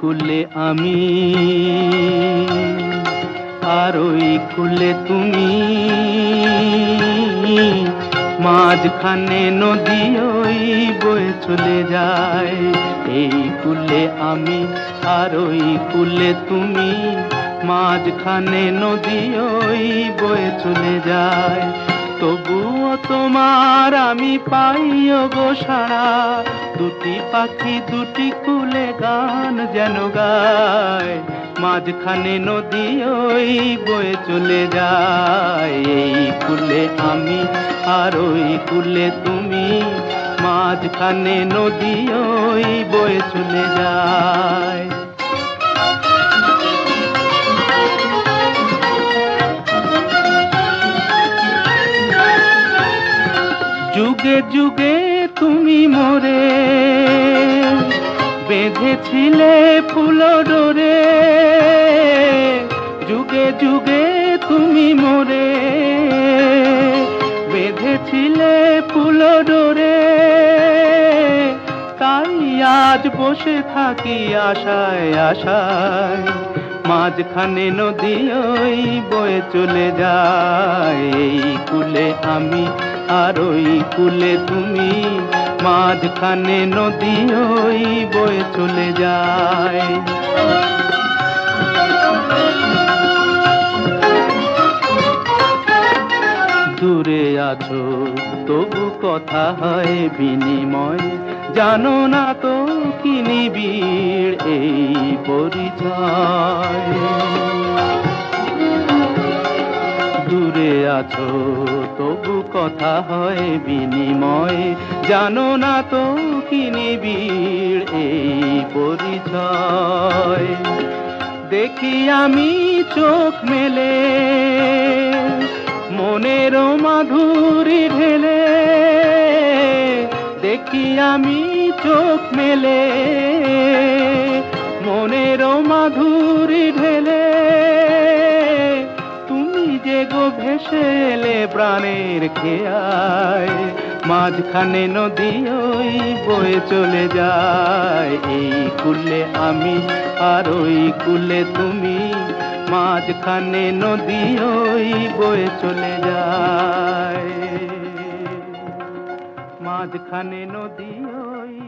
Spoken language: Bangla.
কুলে আমি। আর ওই কুলে তুমি। মাঝখানে নদী ওই বয়ে চলে যায়। এই কুলে আমি আর ওই কুলে তুমি। মাঝখানে নদী ওই বয়ে চলে যায়। তবুও তোমার আমি পাইও গো সারা দুটি পাখি, দুটি কুলে গান যেন গায়। মাঝখানে নদী ওই বয়ে চলে যায়। এই কুলে আমি আর ওই কুলে তুমি। মাঝখানে নদী ওই বয়ে চলে যায়। যুগে যুগে তুমি মোরে। বেঁধেছিলে ফুল ডোরে। যুগে যুগে তুমি মোরে। বেঁধেছিলে ফুল ডোরে। তাই আজ বসে থাকি আশায় আশায়। মাঝখানে নদী ওই বয়ে চলে যায়। এই কুলে আমি আর ওই কুলে তুমি, মাঝখানে নদী ওই বয়ে চলে যায়। দূরে আছো, তবু কথা হয় বিনিময়। জানো না তো কি নিবিড় এই পরিচয়? দূরে আছো, তবু কথা হয় বিনিময়। জানো না তো কি নিবিড় এই পরিচয়? দেখি আমি চোখ মেলে দেখি আমি চোখ মেলে, মনের মাধুরী ঢেলে। তুমি যে গো ভেসে এলে প্রাণের খেয়ায়, মাঝখানে নদী ওই বয়ে চলে যায়। এই কুলে আমি আর ওই কুলে তুমি, মাঝখানে নদী ওই বয়ে চলে যায়। মাঝখানে নদী ওই